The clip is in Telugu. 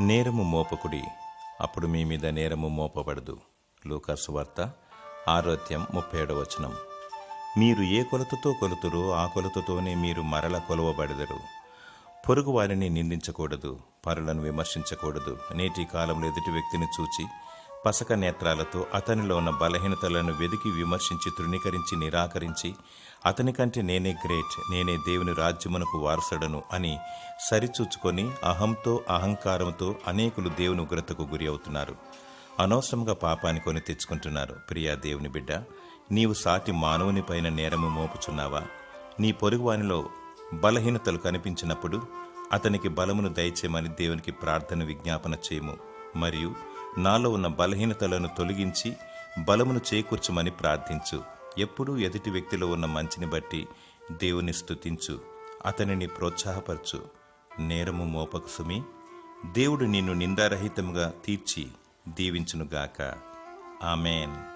నేరము మోపకుడి అప్పుడు మీ మీద నేరము మోపబడదు. లూకాసు వార్త ఆరోగ్యం ముప్పై ఏడవ వచనం. మీరు ఏ కొలతతో కొలుతురో ఆ కొలతతోనే మీరు మరల కొలవబడదరు. పొరుగు వారిని నిందించకూడదు పరులను విమర్శించకూడదు. నేటి కాలంలో ఎదుటి వ్యక్తిని చూచి పసక నేత్రాలతో అతనిలో ఉన్న బలహీనతలను వెదికి విమర్శించి తృణీకరించి నిరాకరించి అతని కంటే నేనే గ్రేట్ నేనే దేవుని రాజ్యమునకు వారసుడను అని సరిచూచుకొని అహంతో అహంకారంతో అనేకులు దేవుని ఉగ్రతకు గురి అవుతున్నారు. అనవసరంగా పాపాన్ని కొని తెచ్చుకుంటున్నారు. ప్రియా దేవుని బిడ్డ నీవు సాటి మానవుని పైన నేరము మోపుచున్నావా? నీ పొరుగువానిలో బలహీనతలు కనిపించినప్పుడు అతనికి బలమును దయచేయమని దేవునికి ప్రార్థన విజ్ఞాపన చేయము. మరియు నాలో ఉన్న బలహీనతలను తొలగించి బలమును చేకూర్చమని ప్రార్థించు. ఎప్పుడూ ఎదుటి వ్యక్తిలో ఉన్న మంచిని బట్టి దేవుని స్థుతించు అతనిని ప్రోత్సాహపరచు. నేరము మోపకు సుమి దేవుడు నిన్ను నిందారహితంగా తీర్చి దీవించునుగాక. ఆమెన్.